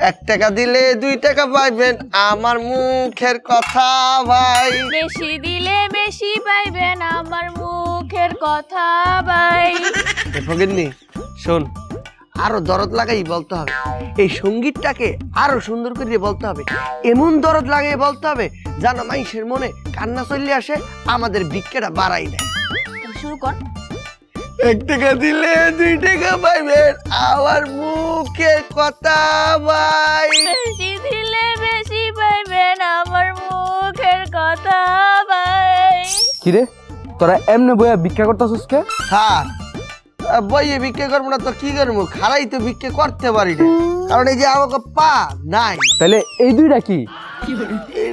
এক টাকা দিলে দুই টাকা পাইবেন। আমার মুখের কথা ভাই। বেশি দিলে বেশি পাইবেন আমার মুখের কথা ভাই। ফকিরনি শোন আরও দরদ লাগাই বলতে হবে। এই সঙ্গীতটাকে আরও সুন্দর করে বলতে হবে। এমন দরদ লাগিয়ে বলতে হবে যেন মানুষের মনে কান্না চলে আসে আমাদের ভিক্ষেটা বাড়াই দেয়। শুরু কর। এক টাকা দিলে দুই টাকা পাইবেন। আমার মুখের কথা ভাই। বেশি দিলে বেশি পাইবেন আমার মুখের কথা ভাই। কিরে তোরা এমনি বইয়া ভিক্ষা করতেছিস কে? আহ, বইয়ে ভিক্ষে করব না তো কি করব? খারাই তো ভিক্ষে করতে পারি না। কারণ এই যে আমাকে পা নাই। তাহলে এই দুইটা কি?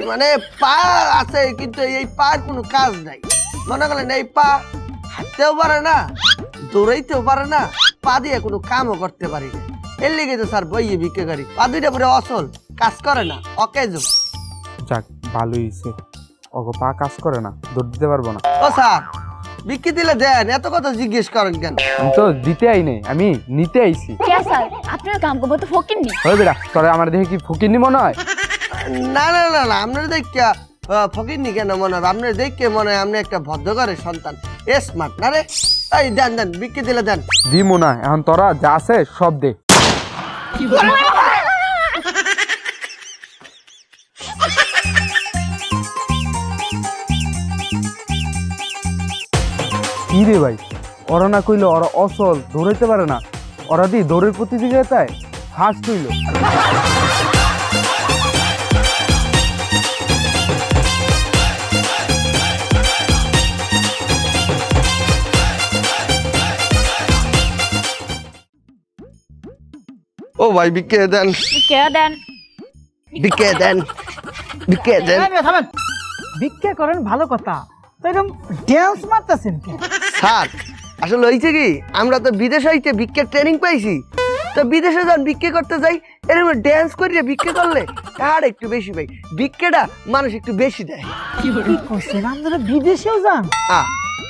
মানে পা আছে কিন্তু এই পার কোনো কাজ নাই। মনে করেন এই পা হাঁটতেও পারে না দৌড়াইতেও পারে না পা দিয়ে কোনো কামও করতে পারি না। এর লেগে তো স্যার বইয়ে ভিক্ষে করি। পা দুইটা পরে অসল কাজ করে না অকেজ। যাক ভালোই হয়েছে ওগো পা কাজ করে না দৌড় দিতে পারব না। ও স্যার বিক্রি দিলে দেন এত কথা জিজ্ঞেস করেন কেন? আমি তো দিতে আই নাই আমি নিতে আইছি। কে স্যার? আপনার কাম করব তো ফকিননি। হয় বেটা তোরা আমার দেখে কি ফকিরনি মনে হয়? না না না না আপনার দেখে ফকিরনি কেন মনে হবে? আপনার দেখে মনে হয় আপনি একটা ভদ্রঘরের সন্তান। এ স্মার্ট না রে? এই, দেন দেন, বিক্রি দিলে দেন। দিমু না, এখন তোরা যা আছে সব দে। কি রে ভাই? ওরা না কইলো ওরা অসল দৌড়াইতে পারে না। ওরা দি দৌড়ের প্রতিযোগিতায় ফার্স্ট হইল ও ভাই বিক্রি দেন। কে দেন। বিক্রি দেন। বিক্রি দেন। থামেন, থামেন। ভিক্ষা করেন ভালো কথা। তো এরকম ড্যান্স মারতেছেন কেন? স্যার আসলে হয়েছে কি আমরা তো বিদেশ হইতে ভিক্ষের ট্রেনিং পাইছি। তো বিদেশে যখন বিক্রি করতে যাই এরকম ড্যান্স করিয়ে বিক্রি করলে আর একটু বেশি পাই। ভিক্ষেটা মানুষ একটু বেশি দেয়। কি করছেন? আপনারা বিদেশেও যান? আ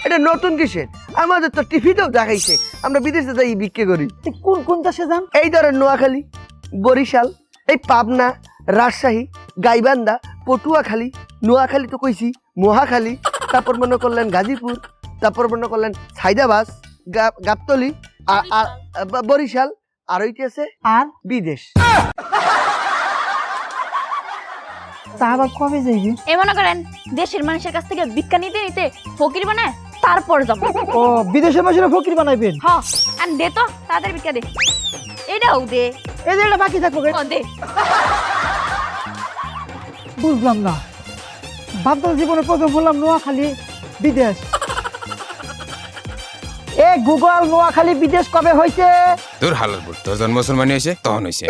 এটা নতুন কিসের? আমাদের তো টিভিতেও দেখাইছে। আমরা বিদেশে যাই বিক্রি করি। কোন কোন দেশে যান? এই ধরেন নোয়াখালী বরিশাল এই পাবনা রাজশাহী গাইবান্ধা পটুয়াখালী নোয়াখালী তো কইছি মহাখালী তারপর মনে করলেন গাজীপুর তারপর মনে করলেন সাইদাবাস গা- গাবতলি আর বরিশাল আর ওইটি আছে আর? বিদেশ। তা আবার কবে যাইবে? এ মনে করেন দেশের মানুষের কাছ থেকে ভিক্ষা নিতে নিতে ফকির বানায়? তারপর যাব। ও বিদেশের মানুষেরা ফকির বানাইবেন? হ আর দে তো তাদের ভিক্ষা দে। এটাও দে। এই যে এটা বাকি থাকব ও দে। বুঝলাম না। বাদল জীবনে প্রথম বললাম নোয়াখালী বিদেশ। এ গুগল নোয়াখালী বিদেশ কবে হয়েছে তোর বুট তোর জন্ম মুসলমানি হয়েছে তখন হয়েছে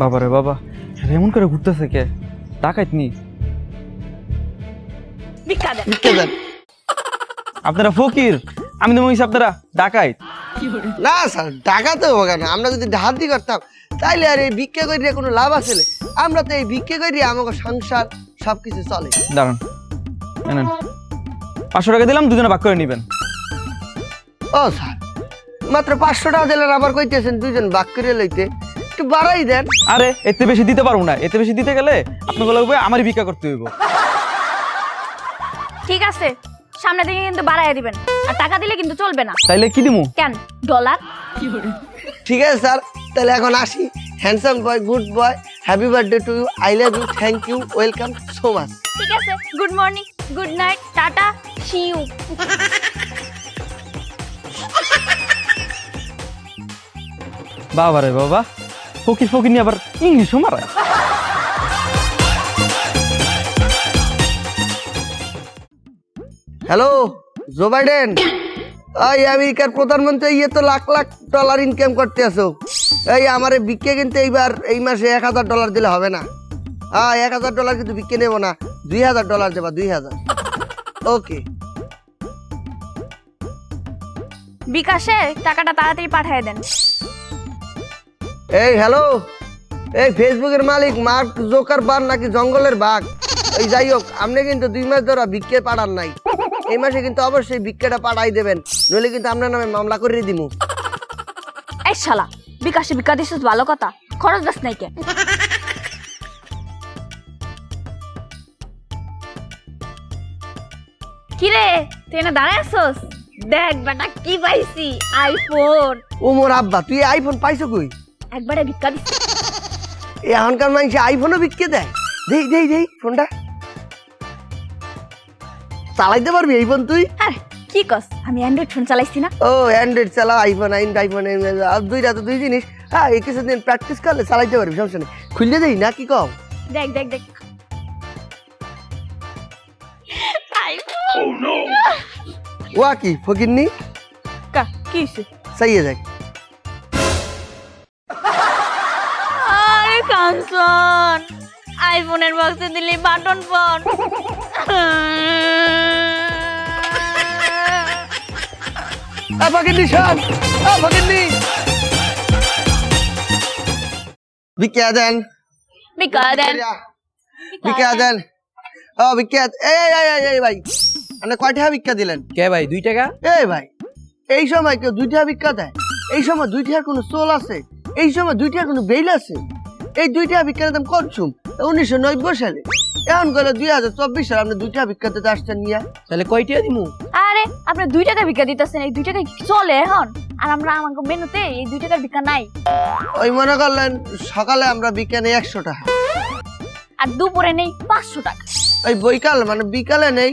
বাবা রে বাবা এমন করে ঘুরতেছে কে? টাকাইত নি। ভিক্ষা দে বিক্রি দেন। আপনারা ফকির আমি তো মনে আপনারা ডাকাইত। না স্যার টাকা তো হবে না আমরা যদি ধাতি করতাম তাইলে আর এই ভিক্ষা করিয়ে কোনো লাভ আছে আমরা তো এই ভিক্ষা করিয়ে আমাকে সংসার সবকিছু চলে। দাঁড়ান নেন। পাঁচশো টাকা দিলাম দুজনে ভাগ করে নেবেন। ও স্যার মাত্র পাঁচশো টাকা দিলেন আবার কইতেছেন দুইজন বাক করে লইতে। একটু বাড়াই দেন। আরে এতে বেশি দিতে পারব না। এতে বেশি দিতে গেলে আপনাকে লাগবে আমারই ভিক্ষা করতে হইব। ঠিক আছে সামনে থেকে কিন্তু বাড়াইয়া দিবেন। আর টাকা দিলে কিন্তু চলবে না। তাইলে কি দিমু? কেন? ডলার? ঠিক আছে স্যার। তাহলে এখন আসি। Handsome boy good boy happy birthday to you I love you thank you welcome so much ঠিক আছে good morning good night tata see you বাবা রে বাবা। ফকির ফকির নিয়ে আবার ইংলিশও মারায় হ্যালো জো বাইডেন। এই আমেরিকার প্রধানমন্ত্রী ইয়ে তো লাখ লাখ ডলার ইনকাম করতে আসো এই আমারে বিকে কিন্তু এইবার এই মাসে এক হাজার ডলার দিলে হবে না। হ্যাঁ এক হাজার ডলার কিন্তু বিকে নেব না। দুই হাজার ডলার দেবা দুই হাজার। ওকে বিকাশে টাকাটা তাড়াতাড়ি পাঠিয়ে দেন। এই হ্যালো এই ফেসবুকের মালিক মার্ক জোকার বার নাকি জঙ্গলের বাঘ? এই যাই হোক আপনি কিন্তু দুই মাস ধরে ভিক্ষে পাঠান নাই। এই মাসে কিন্তু অবশ্যই ভিক্ষাটা পাঠাই দেবেন নইলে কিন্তু আপনার নামে মামলা করে দিমু। এই শালা বিকাশে বিকা দিছিস ভালো কথা খরচ দাস নাই কে? কিরে তুই না দাঁড়ায় আসছস দেখ বেটা কি পাইছি আইফোন ও মোর আব্বা তুই আইফোন পাইছো কই? একবারে ভিক্ষা দিছি এই এখনকার মানুষ আইফোনও বিক্রি দেয়। দেই দেই দেই ফোনটা। চালাইতে পারবি এই ফোন তুই? আরে কি কস? আমি অ্যান্ড্রয়েড ফোন চালাইছি না। ও অ্যান্ড্রয়েড চালা আইফোন আইন আইফোন দুইটা তো দুই জিনিস। হ্যাঁ এই কিছুদিন প্র্যাকটিস করলে চালাইতে পারবি সমস্যা নেই। খুললে দেই না কি কম? দেখ দেখ দেখ। আইফোন ওয়া কি ফকিরনি কা কি হইছে? চাইয়ে দেখ। কাঞ্চন আইফোনের বক্সে দিলি বাটন ফোন। আ ফকিরনি শোন। আ ফকিরনি দেন বিকা দেন বিকে দেন ও বিকে এই এই এই এই ভাই। আপনি কয় টাকা ভিক্ষা দিলেন? কে ভাই দুই টাকা? এই ভাই। এই সময় কেউ দুই টাকা ভিক্ষা দেয়? এই সময় দুই টাকার কোনো সোল আছে? এই সময় দুই টাকার কোনো বেল আছে? এই দুই টাকা ভিক্ষার দাম কনসুম উনিশশো নব্বই সালে। এখন গেলে দুই হাজার চব্বিশ সালে আপনি দুই টাকা ভিক্ষা দিতে আসছেন নিয়ে। তাহলে কয়টা দিমু? আরে আপনি দুই টাকা ভিক্ষা দিতেছেন এই দুই টাকা চলে এখন? আর আমরা আমাকে মেনুতে এই দুই টাকার ভিক্ষা নাই। ওই মনে করলেন সকালে আমরা বিজ্ঞানে একশো টাকা। আর দুপুরে নেই পাঁচশো টাকা। ওই বৈকাল মানে বিকালে নেই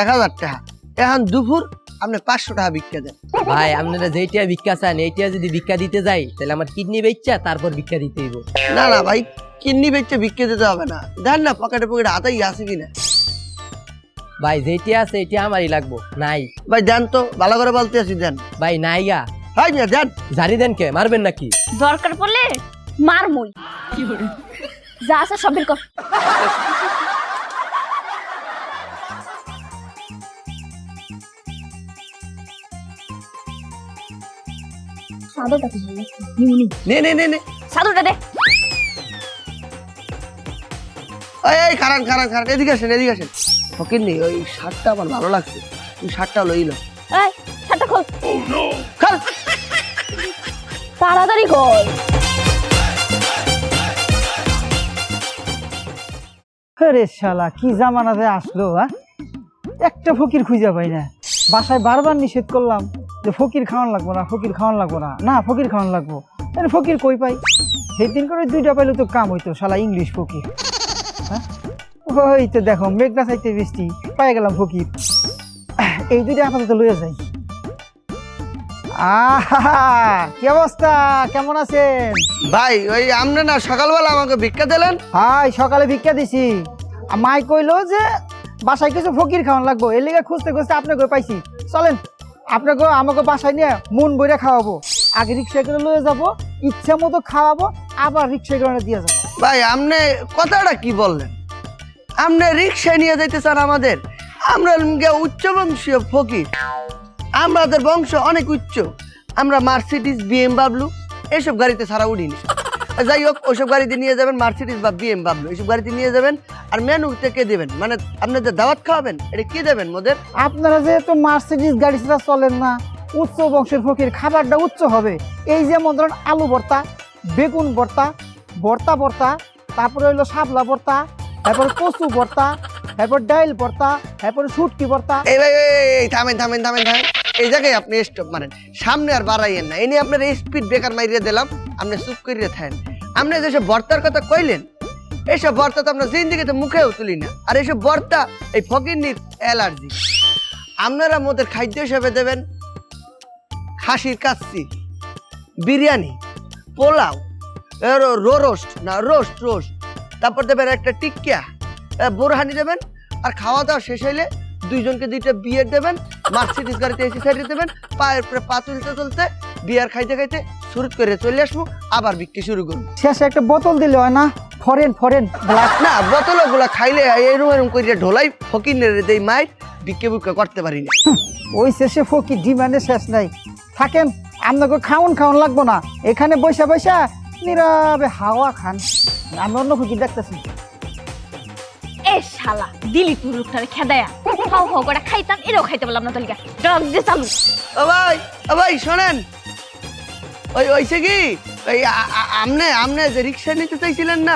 এক হাজার টাকা। এখন দুপুর আপনি পাঁচশো টাকা ভিক্ষা দেন। ভাই আপনারা যেইটা ভিক্ষা চান এইটা যদি ভিক্ষা দিতে যাই তাহলে আমার কিডনি বেচা তারপর ভিক্ষা দিতে হইব। না না ভাই কিডনি বেচে ভিক্ষা দিতে হবে না। দেন না পকেটে পকেটে হাতেই আছে কিনা? ভাই যেইটা আছে এইটা আমারই লাগবো। নাই। ভাই দেন তো ভালো করে বলতে আছি দেন। ভাই নাই গা। হয় না দেন। জারি দেন কে? মারবেন নাকি? দরকার পড়লে মার মই যা আছে সব বের কর। সাদরটা কি বললি? নিমু, নিমু। নে নে নে। নে সাদরটা দে। এই এই খারান খারান খারান এদিকে আসেন এদিকে আসেন। ফকির নেই ওই শার্টটা আমার ভালো লাগছে। তুই শার্টটা লইল এই ছাতা খোল। খাল। তাড়াতাড়ি খোল। রে শালা কি জামানাতে আসলো হ্যাঁ? একটা ফকির খুঁজে পাই না। বাসায় বারবার নিষেধ করলাম। যে ফকির খাওয়ান লাগবো না ফকির খাওয়ান লাগবো না। না ফকির খাওয়ান লাগবো। তাহলে ফকির কই পাই? সেই দিন করে দুইটা পাইলে তো কাম হইতো শালা ইংলিশ ফকির। হ্যাঁ? ওই তো দেখো মেঘনা চাইতে বৃষ্টি পাই গেলাম ফকির। এই দুইটা আপাতত লইয়া যাই। কি অবস্থা? কেমন আছেন? ভাই ওই আপনি না সকালবেলা আমাকে ভিক্ষা দিলেন? হাই সকালে ভিক্ষা দিছি। মাই কইলো যে বাসায় কিছু ফকির খাওয়ান লাগবো। এর লিগে খুঁজতে খুঁজতে আপনাকে পাইছি। চলেন। আপনাকে, আমাকে বাসায় নিয়ে মন বইরে খাওয়াবো। আগে রিক্সা করে লয়ে যাব, ইচ্ছা মতো খাওয়াবো, আবার রিক্সা করে দিয়ে যাব। ভাই, আপনি কথাটা কি বললেন? আপনি রিক্সায় নিয়ে যাইতে চান আমাদের। আমরা গিয়ে উচ্চ বংশীয় ফকির। আমাদের বংশ অনেক উচ্চ। আমরা মার্সিডিস বিএম বাবলু এইসব গাড়িতে ছাড়া উঠিনি যাই হোক ওইসব গাড়িতে নিয়ে যাবেন মার্সিডিস বা বিএম বাবলু এইসব গাড়িতে নিয়ে যাবেন। আর মেনু থেকে দেবেন? মানে আপনাদের দাওয়াত খাওয়াবেন এটা কি দেবেন মোদের? আপনারা যেহেতু মার্সিডিস গাড়ি ছাড়া চলেন না উচ্চ বংশের ফকির খাবারটা উচ্চ হবে। এই যেমন ধরেন আলু ভর্তা বেগুন ভর্তা ভর্তা ভর্তা তারপরে হইল শাপলা ভর্তা তারপরে কচু ভর্তা তারপর ডাইল ভর্তা তারপরে শুটকি ভর্তা। এই ভাই থামেন থামেন থামেন থামেন। এই জায়গায় আপনি স্টপ মারেন। সামনে আর বাড়াইয়েন না। এনে আপনার স্পিড ব্রেকার মারিয়ে দিলাম, আপনি চুপ করিয়ে থাকেন। আপনি যেসব বর্তার কথা কইলেন এইসব বর্তা তো আমরা জিন্দিগিতে মুখেও তুলি না। আর এইসব বর্তা এই ফকিন্নির অ্যালার্জি আপনারা মোদের খাদ্য হিসেবে দেবেন খাসির কাচ্চি, বিরিয়ানি, পোলাও রো রোস্ট না রোস্ট রোস্ট তারপর দেবেন একটা টিক্কা বোরহানি দেবেন, আর খাওয়া দাওয়া শেষ হইলে দুইজনকে দুইটা বিয়ার দেবেন মার্সিডিস গাড়িতে এসি সাইডে দেবেন পায়ের পরে পা তুলতে তুলতে বিয়ার খাইতে খাইতে শুরু করে চলে আসব আবার বিক্রি শুরু করব। শেষে একটা বোতল দিলে হয় না? Foreign foreign. ব্ল্যাক না বোতলগুলা খাইলে এরম এরম করিয়া ঢোলাই ফকিনের দেই মাইর বিক্রি বুক্কা করতে পারি না। ওই শেষে ফকির ডিমান্ডে শেষ নাই। থাকেন আপনাকে খাওন খাওন লাগবো না। এখানে বৈশা বৈশা নীরবে হাওয়া খান। আমি অন্য ফকির দেখতেছি। এ শালা দিলি তুই লোকটারে খেদায়া। খাও খাও করে খাইতাম এরও খাইতে পারলাম না তলিকা। ড্রাগ দিয়ে চালু। ও ভাই ও ভাই শোনেন। ওই ওইছে কি? ওই আমনে আমনে যে রিক্সা নিতে চাইছিলেন না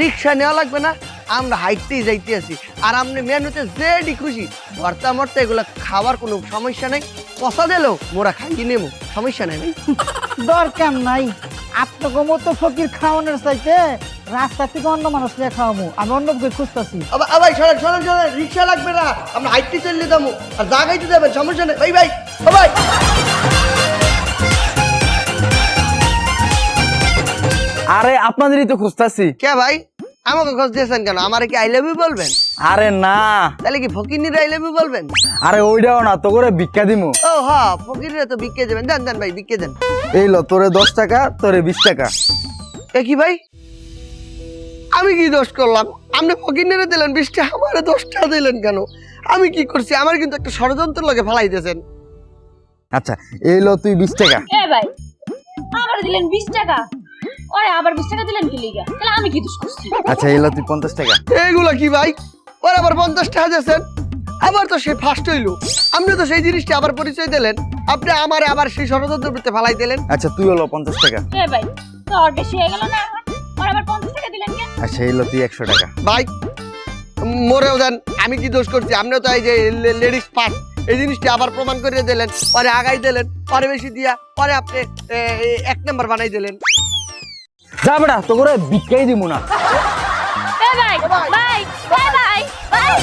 রিক্সা নেওয়া লাগবে না আমরা হাইটতেই যাইতে আছি। আর আপনি মেনুতে যেডি খুশি। ভর্তা মর্তা এগুলো খাওয়ার কোনো সমস্যা নেই। পচা দিলেও মোরা খাইয়ে নেব সমস্যা নেই ভাই। দরকার নাই। আপনাকে মতো ফকির খাওয়ানোর চাইতে রাস্তা থেকে অন্য মানুষ নিয়ে খাওয়াবো আমি অন্য ফকির খুঁজতেছি। আবার আ ভাই শোনেন শোনেন শোনেন রিক্সা লাগবে না। আমরা হাইটতে চললে যাব আর জাগাইতে দেবেন সমস্যা নেই। ভাই ভাই ও ভাই আরে আপনাদেরই তো খুঁজতাছি। কে ভাই? আমাকে খোঁজ দিয়েছেন কেন? আমার কি আই লাভ ইউ বলবেন? আরে না। তাহলে কি ফকিরনির আই লাভ ইউ বলবেন? আরে ওইটাও না তো করে ভিক্ষা দিমু। ও হ্যাঁ ফকিররা তো বিকে দেবেন। দেন দেন ভাই বিকে দেন। এই লো তোরে দশ টাকা তোরে বিশ টাকা। এ কি ভাই? আমি কি দোষ করলাম? আপনি ফকিরনিরে দিলেন বিশটা আমারে দোষটা দিলেন কেন? আমি কি করছি? আমার কিন্তু একটা ষড়যন্ত্র লাগে ফেলাইতেছেন। আচ্ছা এই লো তুই বিশ টাকা। এ ভাই আবার দিলেন বিশ টাকা? ওরে আবার বিশ টাকা দিলেন কি লিগা? তাহলে আমি কি দোষ করছি? আচ্ছা এই লো তুই পঞ্চাশ টাকা। এইগুলো কি ভাই? ওর আবার পঞ্চাশ টাকা দিয়েছেন। আবার তো সে ফার্স্ট হইল। আপনি তো সেই জিনিসটা আবার পরিচয় দিলেন। আপনি আমারে আবার সেই ষড়যন্ত্র করতে ফেলাই দিলেন। আচ্ছা তুই হলো পঞ্চাশ টাকা। এ ভাই তোর বেশি হয়ে গেল না? ওর আবার পঞ্চাশ টাকা দিলেন কেন? আচ্ছা এই লো তুই একশো টাকা। ভাই মরেও দেন আমি কি দোষ করছি? আপনিও তো এই যে লেডিস পার্ট এই জিনিসটা আবার প্রমাণ করে দিলেন পরে আগাই দিলেন পরে বেশি দিয়া পরে আপনি এক নাম্বার বানাই দিলেন। যা বেটা তো করে ভিক্ষাই দিমু না ভাই ভাই ভাই ভাই।